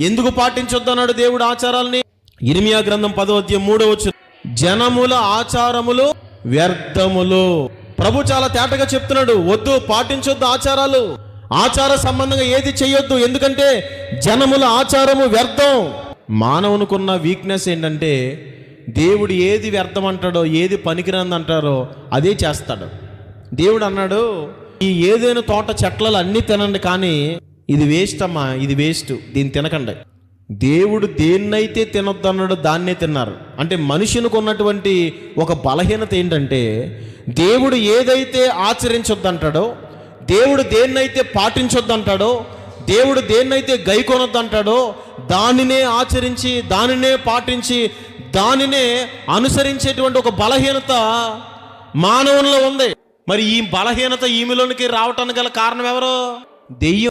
ఎందుకు పాటించొద్దన్నాడు దేవుడు ఆచారాలని? ఇర్మియా గ్రంథం పదో అధ్యాయం మూడో వచ్చు జనముల ఆచారములు వ్యర్థములు. ప్రభు చాలా తేటగా చెప్తున్నాడు వద్దు పాటించొద్దు ఆచారాలు. ఆచార సంబంధంగా ఏది చేయొద్దు ఎందుకంటే జనముల ఆచారము వ్యర్థం. మానవునికున్న వీక్నెస్ ఏంటంటే దేవుడు ఏది వ్యర్థం అంటాడో ఏది పనికిరంది అంటారో అదే చేస్తాడు. దేవుడు అన్నాడు ఈ ఏదైనా తోట చెట్లలో అన్నీ తినండి కానీ ఇది వేస్ట్ అమ్మా ఇది వేస్ట్ దీన్ని తినకండి. దేవుడు దేన్నైతే తినొద్దు అన్నాడు దాన్నే తిన్నారు. అంటే మనుషునికి ఉన్నటువంటి ఒక బలహీనత ఏంటంటే దేవుడు ఏదైతే ఆచరించొద్దంటాడో దేవుడు దేన్నైతే పాటించొద్దంటాడో దేవుడు దేన్నైతే గైకొనొద్దంటాడో దానినే ఆచరించి దానినే పాటించి దానినే అనుసరించేటువంటి ఒక బలహీనత మానవుల్లో ఉంది. మరి ఈ బలహీనత ఈమెలోనికి రావటానికి గల కారణం ఎవరు? దెయ్యం.